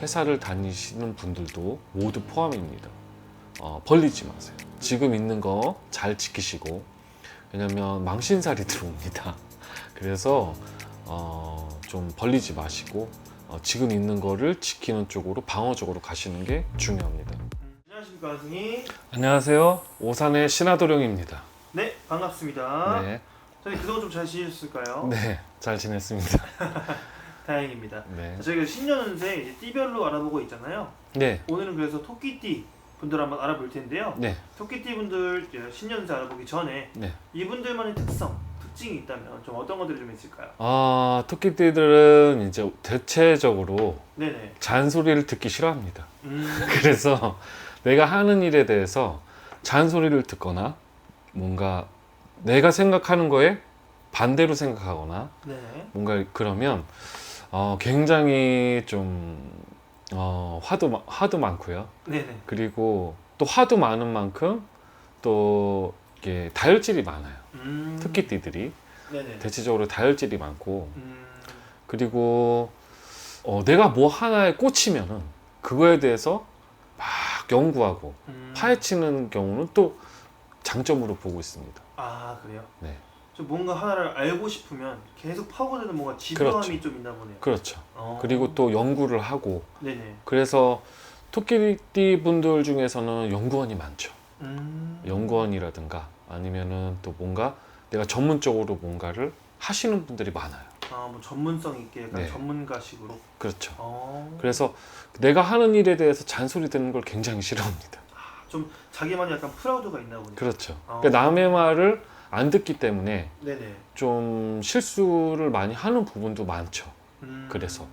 회사를 다니시는 분들도 모두 포함입니다. 어, 벌리지 마세요. 지금 있는 거 잘 지키시고 왜냐면 망신살이 들어옵니다. 그래서 어, 좀 벌리지 마시고 어, 지금 있는 거를 지키는 쪽으로 방어적으로 가시는 게 중요합니다. 안녕하십니까 선생님. 안녕하세요. 오산의 신하도령입니다. 네 반갑습니다. 네, 선생님 그동안 좀 잘 지내셨을까요? 네, 잘 지냈습니다. 다행입니다. 네, 저희가 신년운세 이제 띠별로 알아보고 있잖아요. 네, 오늘은 그래서 토끼띠 분들 한번 알아볼 텐데요. 네, 토끼띠 분들 이제 신년운세 알아보기 전에 네. 이분들만의 특성, 특징이 있다면 좀 어떤 것들이 좀 있을까요? 아, 토끼띠들은 이제 대체적으로 네네. 잔소리를 듣기 싫어합니다. 음, 그래서 내가 하는 일에 대해서 잔소리를 듣거나 뭔가 내가 생각하는 거에 반대로 생각하거나 네. 뭔가 그러면 어, 굉장히 좀 어, 화도 마- 화도 많고요. 네네. 그리고 또 화도 많은 만큼 또 이게 다혈질이 많아요. 음, 토끼띠들이 네네. 대체적으로 다혈질이 많고 음, 그리고 어, 내가 뭐 하나에 꽂히면은 그거에 대해서 막 연구하고 음. 파헤치는 경우는 또 장점으로 보고 있습니다. 아 그래요? 네. 좀 뭔가 하나를 알고 싶으면 계속 파고드는 뭔가 지도함이 그렇죠. 좀 있나 보네요. 그렇죠. 어. 그리고 또 연구를 하고 네네. 그래서 토끼띠 분들 중에서는 연구원이 많죠. 음. 연구원이라든가 아니면은 또 뭔가 내가 전문적으로 뭔가를 하시는 분들이 많아요. 아뭐 전문성 있게 약간 네. 전문가식으로. 그렇죠. 어. 그래서 내가 하는 일에 대해서 잔소리 듣는 걸 굉장히 싫어합니다. 좀 자기만의 약간 프라우드가 있나 보네요. 그렇죠. 어. 그러니까 남의 말을 안 듣기 때문에 네네. 좀 실수를 많이 하는 부분도 많죠. 음. 그래서.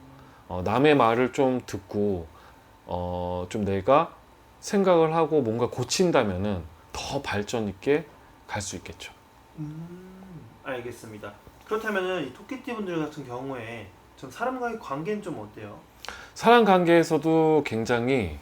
어, 남의 말을 좀 듣고 어, 좀 내가 생각을 하고 뭔가 고친다면은 더 발전 있게 갈 수 있겠죠. 음. 알겠습니다. 그렇다면은 이 토끼띠 분들 같은 경우에 좀 사람과의 관계는 좀 어때요? 사람 관계에서도 굉장히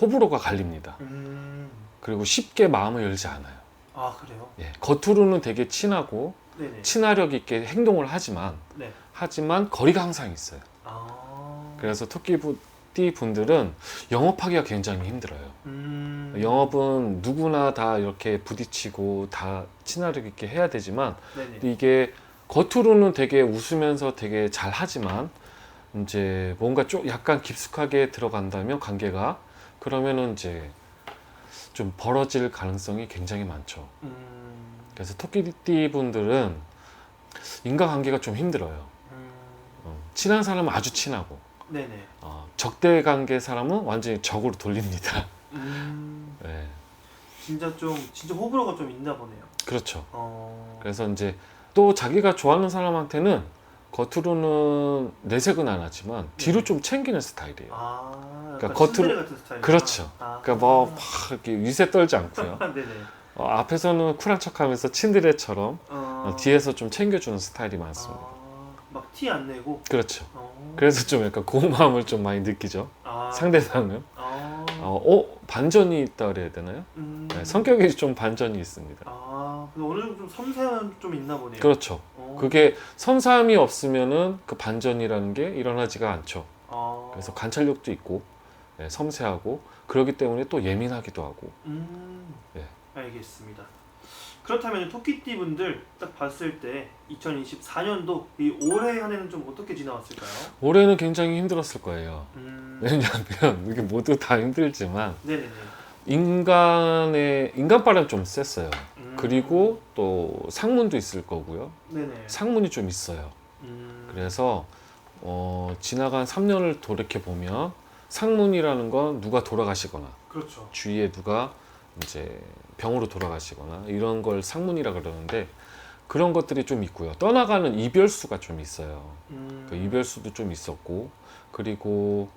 호불호가 갈립니다. 음. 그리고 쉽게 마음을 열지 않아요. 아 그래요? 예, 겉으로는 되게 친하고 네네. 친화력 있게 행동을 하지만 네. 하지만 거리가 항상 있어요. 아. 그래서 토끼띠 분들은 영업하기가 굉장히 힘들어요. 음. 영업은 누구나 다 이렇게 부딪히고 다 친화력 있게 해야 되지만 네네. 이게 겉으로는 되게 웃으면서 되게 잘 하지만 이제 뭔가 좀 약간 깊숙하게 들어간다면 관계가 그러면은 이제 좀 벌어질 가능성이 굉장히 많죠. 음. 그래서 토끼띠 분들은 인간관계가 좀 힘들어요. 음. 어, 친한 사람은 아주 친하고 네네. 어, 적대 관계 사람은 완전히 적으로 돌립니다. 음. 네, 진짜 좀 진짜 호불호가 좀 있나 보네요. 그렇죠. 어. 그래서 이제 또 자기가 좋아하는 사람한테는 겉으로는 내색은 안 하지만 뒤로 좀 챙기는 스타일이에요. 아. 그러니까 겉으로- 같은 스타일. 그렇죠. 아. 그러니까 뭐 막 이렇게 위세 떨지 않고요. 네네. 어, 앞에서는 쿨한 척하면서 친드레처럼 어. 어, 뒤에서 좀 챙겨주는 스타일이 많습니다. 아, 막티 안 내고. 그렇죠. 어. 그래서 좀 약간 고마움을 좀 많이 느끼죠. 아. 상대방은 아. 어, 어? 반전이 있다 그래야 되나요? 음. 네, 성격이 좀 반전이 있습니다. 아. 근데 어느 정도 좀 섬세함 좀 있나 보네요. 그렇죠. 어. 그게 섬사함이 없으면은 그 반전이라는 게 일어나지가 않죠. 아. 그래서 관찰력도 있고 네, 섬세하고 그렇기 때문에 또 예민하기도 하고 음. 네. 알겠습니다. 그렇다면 토끼띠 분들 딱 봤을 때 2024년도 이 올해 한 해는 좀 어떻게 지나왔을까요? 올해는 굉장히 힘들었을 거예요. 음. 왜냐하면 이게 모두 다 힘들지만 네네네. 인간의 인간바람 좀 셌어요. 음. 그리고 또 상문도 있을 거고요. 네네. 상문이 좀 있어요. 음. 그래서 어, 지나간 3년을 돌이켜 보면 상문이라는 건 누가 돌아가시거나 그렇죠. 주위에 누가 이제 병으로 돌아가시거나 이런 걸 상문이라 그러는데 그런 것들이 좀 있고요. 떠나가는 이별수가 좀 있어요. 음. 그 이별수도 좀 있었고 그리고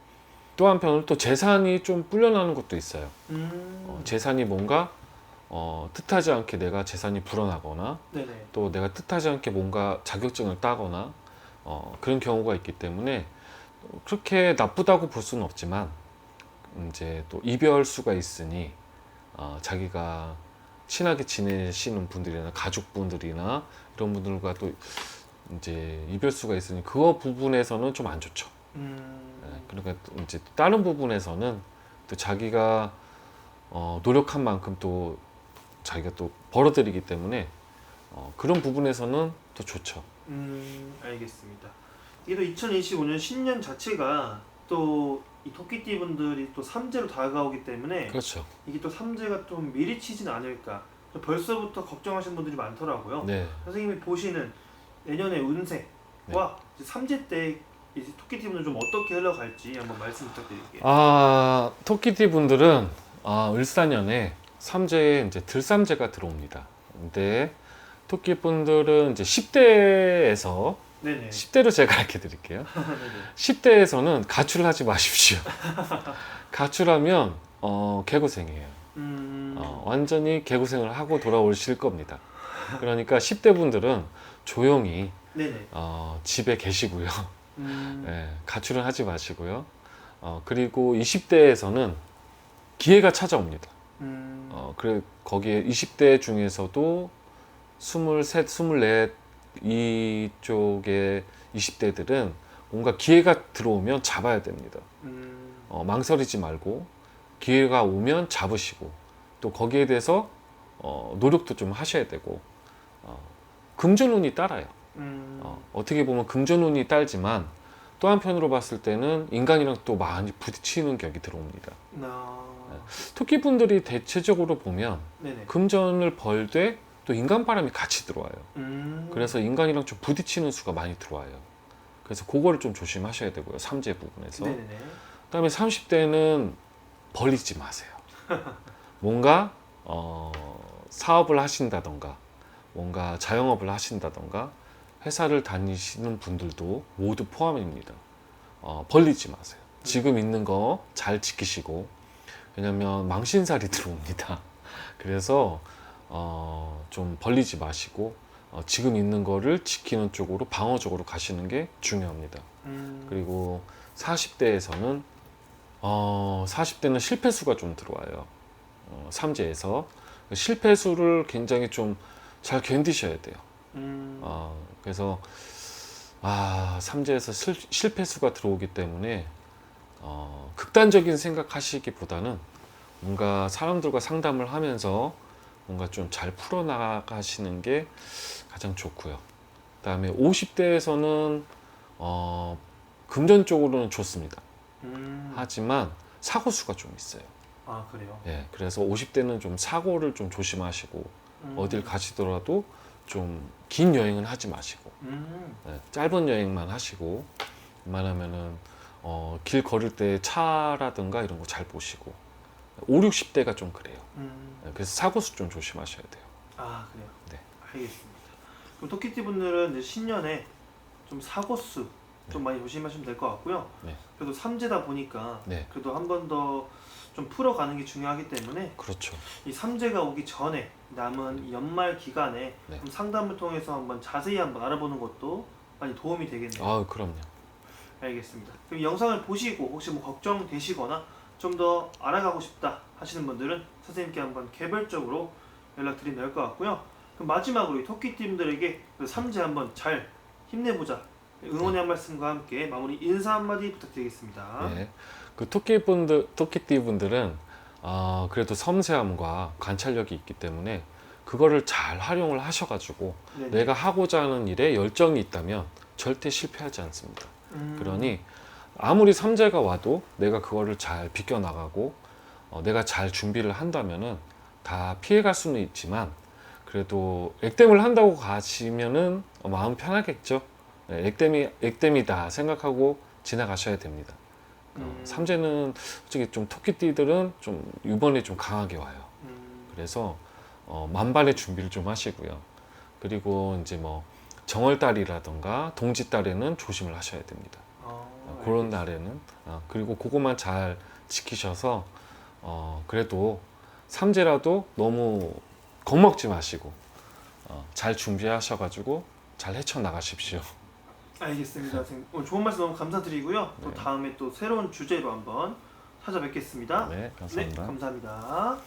또 한편으로 또 재산이 좀 불려나는 것도 있어요. 음. 어, 재산이 뭔가 어, 뜻하지 않게 내가 재산이 불어나거나 네네. 또 내가 뜻하지 않게 뭔가 자격증을 따거나 어, 그런 경우가 있기 때문에 그렇게 나쁘다고 볼 수는 없지만 이제 또 이별수가 있으니 어, 자기가 친하게 지내시는 분들이나 가족분들이나 이런 분들과 또 이제 이별수가 있으니 그거 부분에서는 좀 안 좋죠. 음. 네, 그러니까 또 이제 다른 부분에서는 또 자기가 어, 노력한 만큼 또 자기가 또 벌어들이기 때문에 어, 그런 부분에서는 또 좋죠. 음, 알겠습니다. 이게 또 2025년 신년 자체가 또 이 토끼띠 분들이 또 삼재로 다가오기 때문에 그렇죠. 이게 또 삼재가 좀 미리 치진 않을까 벌써부터 걱정하시는 분들이 많더라고요. 네, 선생님이 보시는 내년의 운세와 이제 삼재 때 이제 토끼띠 분들 좀 어떻게 흘러갈지 한번 말씀 부탁드릴게요. 아 토끼띠 분들은 아, 을사년에 삼재에 이제 들삼재가 들어옵니다. 근데 토끼 분들은 이제 10대에서 네네. 10대로 제가 가르쳐 드릴게요. 네네. 10대에서는 가출을 하지 마십시오. 가출하면 어, 개고생이에요. 음. 어, 완전히 개고생을 하고 돌아오실 겁니다. 그러니까 10대 분들은 조용히. 어, 집에 계시고요. 음. 예, 가출을 하지 마시고요. 어, 그리고 20대에서는 기회가 찾아옵니다. 음. 어, 그래 거기에 20대 중에서도 23, 24 이쪽의 20대들은 뭔가 기회가 들어오면 잡아야 됩니다. 음. 어, 망설이지 말고 기회가 오면 잡으시고 또 거기에 대해서 어, 노력도 좀 하셔야 되고 어, 금전운이 따라요. 음. 어, 어떻게 보면 금전운이 딸지만 또 한편으로 봤을 때는 인간이랑 또 많이 부딪히는 격이 들어옵니다. 나. 토끼분들이 대체적으로 보면 네네. 금전을 벌되 또 인간 바람이 같이 들어와요. 음. 그래서 인간이랑 좀 부딪히는 수가 많이 들어와요. 그래서 그거를 좀 조심하셔야 되고요. 삼재 부분에서. 그다음에 30대는 벌리지 마세요. 뭔가 어, 사업을 하신다던가 뭔가 자영업을 하신다던가 회사를 다니시는 분들도 모두 포함입니다. 어, 벌리지 마세요. 지금 있는 거 잘 지키시고 왜냐면 망신살이 들어옵니다. 그래서 어, 좀 벌리지 마시고 어, 지금 있는 거를 지키는 쪽으로 방어적으로 가시는 게 중요합니다. 음. 그리고 40대에서는 어, 40대는 실패수가 좀 들어와요. 어, 삼재에서 실패수를 굉장히 좀 잘 견디셔야 돼요. 음. 어, 그래서 아 삼재에서 실, 실패수가 들어오기 때문에 어, 극단적인 생각하시기보다는 뭔가 사람들과 상담을 하면서 뭔가 좀 잘 풀어나가시는 게 가장 좋고요. 그 다음에 50대에서는 어, 금전적으로는 좋습니다. 음. 하지만 사고 수가 좀 있어요. 아 그래요. 예, 그래서 50대는 좀 사고를 좀 조심하시고 음. 어딜 가시더라도 좀 긴 여행은 하지 마시고 음. 예, 짧은 여행만 하시고 웬만하면은 어, 길 걸을 때 차라든가 이런 거 잘 보시고 5, 60대가 좀 그래요. 음. 예, 그래서 사고 수 좀 조심하셔야 돼요. 아 그래요. 네. 알겠습니다. 그럼 토끼띠 분들은 이제 신년에 좀 사고수 좀 많이 조심하시면 될 것 같고요. 네. 그래도 삼재다 보니까 네, 그래도 한 번 더 좀 풀어가는 게 중요하기 때문에 그렇죠. 이 삼재가 오기 전에 남은 이 연말 기간에 네. 좀 상담을 통해서 한번 자세히 한번 알아보는 것도 많이 도움이 되겠네요. 아, 그럼요. 알겠습니다. 그럼 이 영상을 보시고 혹시 뭐 걱정되시거나 좀 더 알아가고 싶다 하시는 분들은 선생님께 한번 개별적으로 연락드리면 될 것 같고요. 그럼 마지막으로 이 토끼팀들에게 그 삼재 한번 잘 힘내보자 응원의 한 말씀과 함께 마무리 인사 한마디 부탁드리겠습니다. 예. 그 토끼 분들, 토끼띠 분들은 어, 그래도 섬세함과 관찰력이 있기 때문에 그거를 잘 활용을 하셔가지고 네네. 내가 하고자 하는 일에 열정이 있다면 절대 실패하지 않습니다. 음, 그러니 아무리 삼재가 와도 내가 그거를 잘 비껴나가고 어, 내가 잘 준비를 한다면은 다 피해갈 수는 있지만 그래도 액땜을 한다고 가시면은 어, 마음 편하겠죠. 네, 액땜이 액땜이다 생각하고 지나가셔야 됩니다. 어, 음. 삼재는 솔직히 좀 토끼띠들은 좀 이번에 좀 강하게 와요. 음, 그래서 어, 만반의 준비를 좀 하시고요. 그리고 이제 뭐 정월달이라던가 동짓달에는 조심을 하셔야 됩니다. 아, 어, 그런 날에는 어, 그리고 그것만 잘 지키셔서 어, 그래도 삼재라도 너무 겁먹지 마시고 어, 잘 준비하셔가지고 잘 헤쳐 나가십시오. 알겠습니다. 선생님. 오늘 좋은 말씀 너무 감사드리고요. 또 네. 다음에 또 새로운 주제로 한번 찾아뵙겠습니다. 네, 감사합니다. 네, 감사합니다.